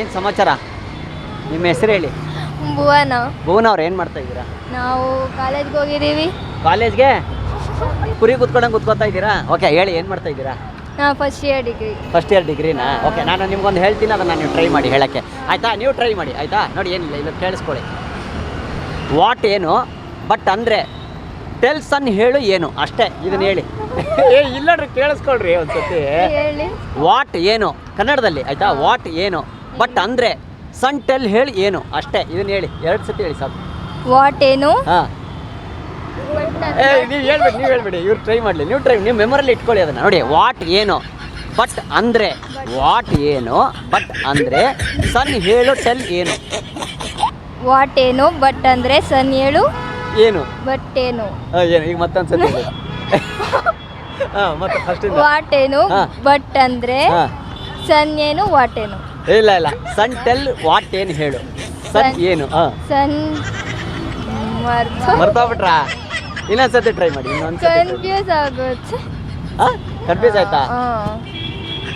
ಏನು ಸಮಾಚಾರ? ನಿಮ್ಮ ಹೆಸರು ಹೇಳಿ. ಭುವನ. ಭುವನ ಅವ್ರು ಏನು ಮಾಡ್ತಾ ಇದ್ದೀರಾ? ನಾವು ಕಾಲೇಜ್ಗೆ ಹೋಗಿದ್ದೀವಿ. ಕಾಲೇಜ್ಗೆ? ಕುರಿ ಕುತ್ಕೊಂಡಂಗೆ ಕುತ್ಕೊತಾ ಇದ್ದೀರಾ? ಓಕೆ ಹೇಳಿ ಏನು ಮಾಡ್ತಾ ಇದ್ದೀರಾ? ನಾವು first year degree first year ಡಿಗ್ರಿನಾ okay ನಾನು ನಿಮ್ಗೊಂದು ಹೇಳ್ತೀನಿ ಅದನ್ನು ನೀವು ಟ್ರೈ ಮಾಡಿ ಹೇಳೋಕ್ಕೆ. ಆಯಿತಾ? ನೀವು ಟ್ರೈ ಮಾಡಿ ಆಯಿತಾ? ನೋಡಿ ಏನಿಲ್ಲ ಇಲ್ಲ ಕೇಳಿಸ್ಕೊಳ್ಳಿ. ವಾಟ್ ಏನು? ಬಟ್ ಅಂದರೆ ಟೆಲ್ಸ್ ಅನ್ ಹೇಳು ಏನು? ಅಷ್ಟೇ ಇದನ್ನ ಹೇಳಿ. ಏ ಇಲ್ಲಡ್ರಿ ಕೇಳಿಸ್ಕೊಳ್ರಿ ಒಂದ್ಸತಿ. ಹೇಳಿ. ವಾಟ್ ಏನು? ಕನ್ನಡದಲ್ಲಿ ಆಯಿತಾ? ವಾಟ್ ಏನು? ಬಟ್ ಅಂದರೆ ಸನ್ ಟೆಲ್ ಹೇಳಿ ಏನು? ಅಷ್ಟೇ ಇದನ್ನ ಹೇಳಿ ಎರಡು ಸತಿ ಹೇಳಿ ಸಾಕು. ವಾಟ್ ಏನು? ಹಾಂ. ಏ ನೀವು ಹೇಳ್ಬೇಡಿ ನೀವು ಹೇಳ್ಬೇಡಿ ಇವ್ರು ಟ್ರೈ ಮಾಡಲಿ ನೀವು ಟ್ರೈ ನೀವು ಮೆಮೊರಲ್ಲಿ ಇಟ್ಕೊಳ್ಳಿ ಅದನ್ನು ನೋಡಿ ವಾಟ್ ಏನು? ಬಟ್ ಅಂದರೆ ವಾಟ್ ಏನು? ಬಟ್ ಅಂದರೆ ಸನ್ ಹೇಳು ಟೆಲ್ ಏನು? ವಾಟ್ ಏನು? ಬಟ್ ಅಂದರೆ ಸನ್ ಹೇಳು ಏನು? ಬಟ್ ಏನು? ಆ, ಏನು ಈಗ ಮತ್ತೊಂದು ಸತಿ ಹೇಳಿ. ಹಾಂ ಮತ್ತೆ ವಾಟ್ ಏನು? ಹಾ. ಬಟ್ ಅಂದರೆ ಹಾಂ. ಸನ್ ಏನು ವಾಟ್ ಏನು? ಇಲ್ಲ ಇಲ್ಲ. ಸನ್ ಟೆಲ್ ವಾಟ್ ಏನು ಹೇಳು? ಸನ್ ಏನು? ಹಾಂ. ಸನ್ ಬಿಟ್ರಾ ಮರ್ತೋಗ್ಬಿಟ್ರಾ? ಇನ್ನೊಂದ್ಸತಿ ಟ್ರೈ ಮಾಡಿ ಇನ್ನೊಂದ್ಸತಿ ಕನ್ಫ್ಯೂಸ್ ಆಗುತ್ತೆ ಹಾಂ? ಕನ್ಫ್ಯೂಸ್ ಆಯ್ತಾ?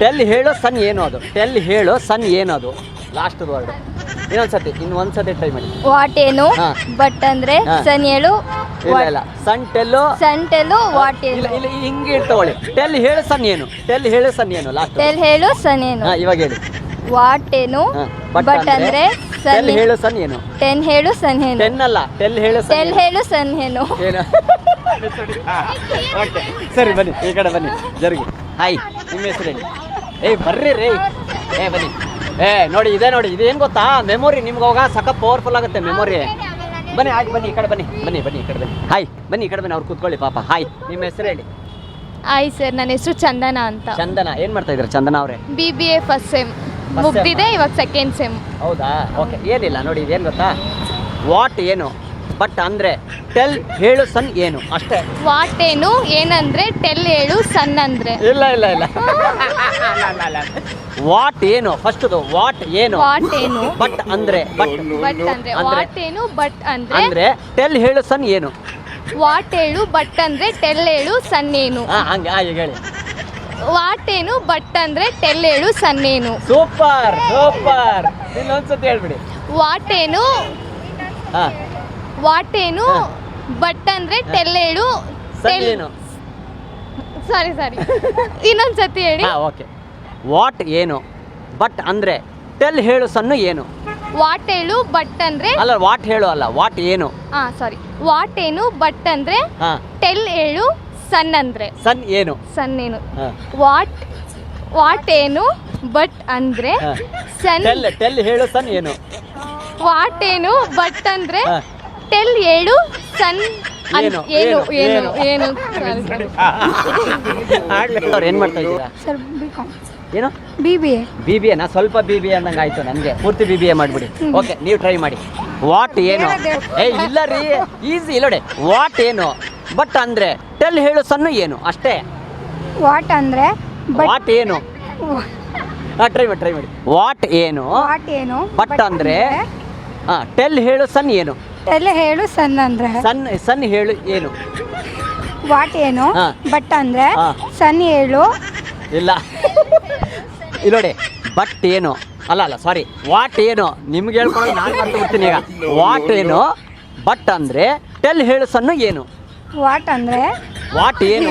ಟೆಲ್ ಹೇಳು ಸನ್ ಏನು ಅದು? ಟೆಲ್ ಹೇಳು ಸನ್ ಏನು ಅದು? ಲಾಸ್ಟ್ ವರ್ಡ್ ಇನ್ನೊಂದ್ಸತಿ ಇನ್ನೊಂದ್ಸತಿ ಟ್ರೈ ಮಾಡಿ. ವಾಟ್ ಏನು? ಹಾ. ಬಟ್ ಅಂದ್ರೆ ಹಾ. ಸನ್ ಹೇಳು ಇಲ್ಲ ಇಲ್ಲ. Sun tell sun tell what ಇಲ್ಲ ಏನು? ಇಲ್ಲ ಹಿಂಗೆ ಇರ್ತವಳಿ ಟೆಲ್ ಹೇಳು ಸನ್ ಏನು? ಟೆಲ್ ಹೇಳು ಸನ್ ಏನು? ಲಾಸ್ಟ್ ಟೆಲ್ ಹೇಳು ಸನ್ ಏನು? ಇವಾಗ ಹೇಳಿ. ವಾಟ್ ಏನು? ಬಟ್ ಅಂದ್ರೆ ಸನ್ ಹೇಳು ಸನ್ ಏನು? ಟೆನ್ ಹೇಳು ಸನ್ ಏನು? ಟೆನ್ ಅಲ್ಲ ಟೆಲ್ ಹೇಳು ಸನ್ ಟೆಲ್ ಹೇಳು ಸನ್ ಏನು? ಏನು? ಓಕೆ ಸರಿ ಬನ್ನಿ ಈ ಕಡೆ ಬನ್ನಿ ಜರುಗಿ. ಹಾಯ್ ನಿಮ್ಮ ಹೆಸರು ಹೇಳಿ. ಏಯ್ ಬರ್ರಿ ರೀ. ಏ ಬನ್ನಿ. ಏ ನೋಡಿ ಇದೆ ನೋಡಿ ಇದೇನು ಗೊತ್ತಾ? ಮೆಮೊರಿ ನಿಮ್ಗೆ ಹೋಗ ಸಕ ಪವರ್ಫುಲ್ ಆಗುತ್ತೆ ಮೆಮೊರಿ ಬನ್ನಿ ಆಯ್ತು ಬನ್ನಿ ಈ ಕಡೆ ಬನ್ನಿ ಬನ್ನಿ ಬನ್ನಿ ಈ ಕಡೆ ಬನ್ನಿ. ಹಾಯ್ ಬನ್ನಿ ಈ ಕಡೆ ಬನ್ನಿ ಅವ್ರು ಕೂತ್ಕೊಳ್ಳಿ ಪಾಪ. ಹಾಯ್ ನಿಮ್ಮ ಹೆಸರು ಹೇಳಿ. ಹಾಯ್ ಸರ್ ನನ್ನ ಹೆಸರು ಚಂದನ ಅಂತ. ಚಂದನ ಏನು ಮಾಡ್ತಾ ಇದ್ದೀರಾ ಚಂದನ ಅವರೇ? B B A first sem ಮುಗ್ದಿದೆ ಇವಾಗ ಸೆಕೆಂಡ್ ಸೆಮ್ ಹೌದಾ? ಓಕೆ ಏನಿಲ್ಲ ನೋಡಿ ಇದೇನು ಗೊತ್ತಾ? ವಾಟ್ ಏನು? ಬಟ್ ಅಂದ್ರೆ ಟೆಲ್ ಹೇಳು ಸನ್ ಏನು? ಅಷ್ಟೇ. ವಾಟ್ ಏನು? ಏನಂದ್ರೆ ಟೆಲ್ ಹೇಳು ಸನ್ ಅಂದ್ರೆ. ಇಲ್ಲ ಇಲ್ಲ ಇಲ್ಲ. ವಾಟ್ ಏನು? ಫಸ್ಟ್ ವಾಟ್ ಏನು? ವಾಟ್ ಏನು? ಬಟ್ ಅಂದ್ರೆ ಬಟ್ ಬಟ್ ಅಂದ್ರೆ ವಾಟ್ ಏನು? ಬಟ್ ಅಂದ್ರೆ? ಅಂದ್ರೆ ಟೆಲ್ ಹೇಳು ಸನ್ ಏನು? ವಾಟ್ ಹೇಳು? ಬಟ್ ಅಂದ್ರೆ ಟೆಲ್ ಹೇಳು ಸನ್ ಏನು? ಹಾ ಹಂಗೆ ಹೇಳಿ. ವಾಟ್ ಏನು ಬಟ್ ಅಂದ್ರೆ ಟೆಲ್ ಸನ್ನೇನು. Super super. ಇನ್ನೊಂದ್ಸತಿ ಹೇಳ್ಬಿಡಿ. ವಾಟೇನು ಹಾ. ವಾಟ್ ಏನು ಬಟ್ ಅಂದ್ರೆ ಟೆಲ್ ಸನ್ನೇನು. ಸಾರಿ ಸಾರಿ. ಇನ್ನೊಂದ್ಸತಿ ಹೇಳಿ. ಹಾ ಓಕೆ. ವಾಟ್ ಏನು ಬಟ್ ಅಂದ್ರೆ ಟೆಲ್ ಹೇಳು ಸನ್ನು ಏನು. ವಾಟ್ ಹೇಳು ಬಟ್ ಅಂದ್ರೆ ಅಲ್ಲ ವಾಟ್ ಹೇಳು ಅಲ್ಲ ವಾಟ್ ಏನು. ಹಾ ಸಾರಿ. ವಾಟ್ ಏನು ಬಟ್ ಅಂದ್ರೆ ಹಾ. ಟೆಲ್ ಹೇಳು ಸನ್ ಅಂದ್ರೆ? ಸನ್ ಏನು? ಸನ್ ಏನು? ವಾಟ್ ವಾಟ್ ಏನು ಬಟ್ ಅಂದ್ರೆ. ಸನ್ ಟೆಲ್ ಟೆಲ್ ಹೇಳು ಸನ್ ಏನು? ವಾಟ್ ಏನು ಬಟ್ ಅಂದ್ರೆ ಟೆಲ್ ಹೇಳು ಸನ್ ಏನು? ಏನು ಏನು? ಏನು ಏನು. ಅವ್ರು ಮಾಡ್ತಾ ಇದ್ದೀರಾ? ಸರ್ ಬಿ ಕಾಮ್ ಏನು B B A B B ಎನ ಸ್ವಲ್ಪ ಬಿ ಬಿ ಅಂದಂಗೆ ಆಯ್ತು ನನಗೆ. ಪೂರ್ತಿ ಬಿ ಬಿ ಎ ಮಾಡಿಬಿಡಿ. ಓಕೆ ನೀವು ಟ್ರೈ ಮಾಡಿ. ವಾಟ್ ಏನು? ಏ ಇಲ್ಲ ರೀ. ಈಸಿ ಇಲ್ಲೋಡೆ. ವಾಟ್ ಏನು? ಬಟ್ ಅಂದ್ರೆ ಟೆಲ್ ಹೇಳು ಸನ್ನು ಏನು? ಅಷ್ಟೇ? ವಾಟ್ ಅಂದ್ರೆ? ವಾಟ್ ಏನು? ಟ್ರೈ ಮಾಡಿ ಟ್ರೈ ಮಾಡಿ. ವಾಟ್ ಏನು? ವಾಟ್ ಏನು? ಬಟ್ ಅಂದ್ರೆ ಹಾ ಟೆಲ್ ಹೇಳು ಸನ್ ಏನು? ಟೆಲ್ ಹೇಳು ಸನ್ ಅಂದ್ರೆ. ಸನ್ ಸನ್ ಹೇಳು ಏನು? ವಾಟ್ ಏನು? ಹಾ. ಬಟ್ ಅಂದ್ರೆ ಹಾ. ಸನ್ ಹೇಳು. ಇಲ್ಲ. ಇಲ್ಲೋಡಿ ಬಟ್ ಏನು? ಅಲ್ಲ ಅಲ್ಲ ಸಾರಿ ವಾಟ್ ಏನು? ನಿಮ್ಗೆ ಹೇಳ್ಕೊಳ್ಳೋದು ನಾನು ಬರ್ತು ಬಿಡ್ತೀನಿ ಈಗ. ವಾಟ್ ಏನು? ಬಟ್ ಅಂದ್ರೆ ಟೆಲ್ ಹೇಳು ಸನ್ನು ಏನು? ವಾಟ್ ಅಂದ್ರೆ? ವಾಟ್ ಏನು?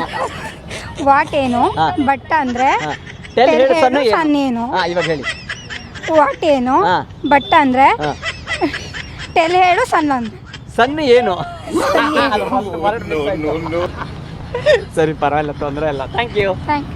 ವಾಟ್ ಏನು? ಹಾ. ಬಟ್ ಅಂದರೆ ಹಾಂ. ಟೆಲ್ ಹೇಳು ಸನ್ ಏನು? ಆ ಹಾಂ ಇವಾಗ ಹೇಳಿ. ವಾಟ್ ಏನು? ಹಾ. ಬಟ್ ಅಂದರೆ? ಹಾಂ. ಟೆಲ್ ಹೇಳು ಸಣ್ಣ ಅಂದ್ರೆ ಸಣ್ಣ ಏನು ಸರಿ ಪರವಾಗಿಲ್ಲ ತೊಂದರೆ ಇಲ್ಲ. ಥ್ಯಾಂಕ್ ಯು Thank- ಬನ್ನಿ.